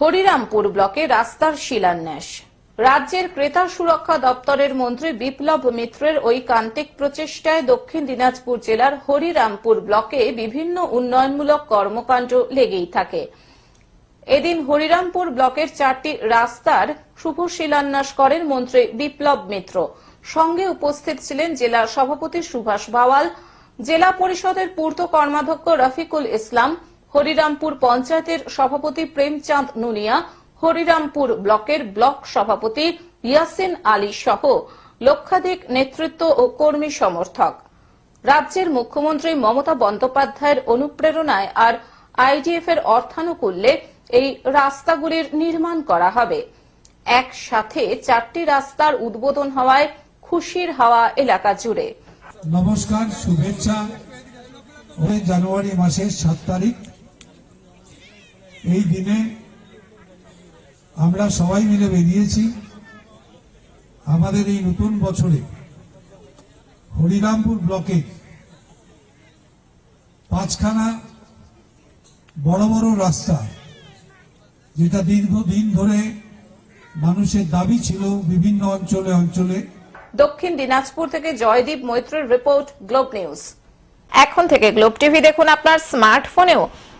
হরিরামপুর ব্লকে রাস্তার শিলান্যাস। রাজ্যের ক্রেতা সুরক্ষা দপ্তরের মন্ত্রী বিপ্লব মিত্রের ঐকান্তিক প্রচেষ্টায় দক্ষিণ দিনাজপুর জেলার হরিরামপুর ব্লকে বিভিন্ন উন্নয়নমূলক কর্মকাণ্ড লেগেই থাকে। এদিন হরিরামপুর ব্লকের চারটি রাস্তার শুভ শিলান্যাস করেন মন্ত্রী বিপ্লব মিত্র। সঙ্গে উপস্থিত ছিলেন জেলা সভাপতি সুভাষ বাওয়াল, জেলা পরিষদের পূর্ত কর্মাধ্যক্ষ রফিকুল ইসলাম হরিরামপুর পঞ্চায়েতের সভাপতি প্রেমচাঁদ নুনিয়া, হরিরামপুর ব্লকের ব্লক সভাপতি ইয়াসিন আলী সহ লক্ষাধিক নেতৃত্ব ও কর্মী সমর্থক। রাজ্যের মুখ্যমন্ত্রী মমতা বন্দ্যোপাধ্যায়ের অনুপ্রেরণায় আর আইডিএফ এর অর্থানুকূল্যে এই রাস্তাগুলির নির্মাণ করা হবে। একসাথে চারটি রাস্তার উদ্বোধন হওয়ায় খুশির হাওয়া এলাকা জুড়ে। নমস্কার, শুভেচ্ছা। ওই জানুয়ারি মাসের সাত তারিখ। এই দিনে আমরা সবাই মিলে বেরিয়েছি আমাদের এই নতুন বছরে হরিরামপুর ব্লকে পাঁচখানা বড় বড় রাস্তা যেটা দীর্ঘদিন ধরে মানুষের দাবি ছিল বিভিন্ন অঞ্চলে অঞ্চলে। দক্ষিণ দিনাজপুর থেকে জয়দীপ মৈত্রের রিপোর্ট গ্লোব নিউজ। এখন থেকে গ্লোব টিভি দেখুন আপনার স্মার্টফোনেও।